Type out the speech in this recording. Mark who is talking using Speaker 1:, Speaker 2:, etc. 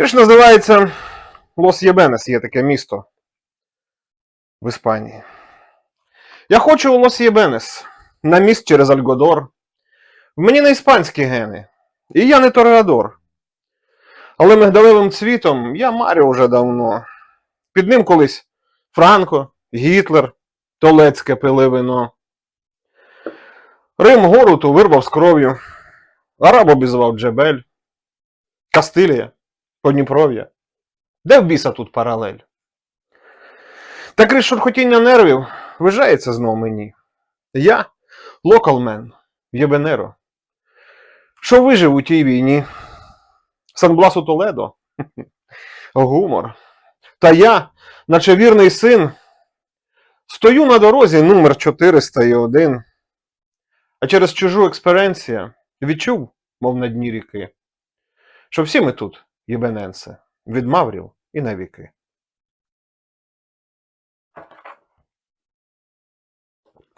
Speaker 1: Вірш називається Лос Єбенес, є таке місто в Іспанії. Я хочу у Лос Єбенес, на міст через Альгодор. В мені не іспанські гени, і я не Тореадор. Але мигдалевим цвітом я марю уже давно. Під ним колись Франко, Гітлер, Толецьке пили вино. Рим Горуту вирвав з кров'ю, Араб обізвав Джебель, Кастилія, Подніпров'я. Де в біса тут паралель? Та крізь шурхотіння нервів вижається знов мені. Я локалмен, Єбенеро. Що вижив у тій війні? Санбласу Толедо? Гумор. Та я, наче вірний син, стою на дорозі номер 401, а через чужу експеренцію відчув, мов на дні ріки, що всі ми тут, єбененце, від маврів і навіки.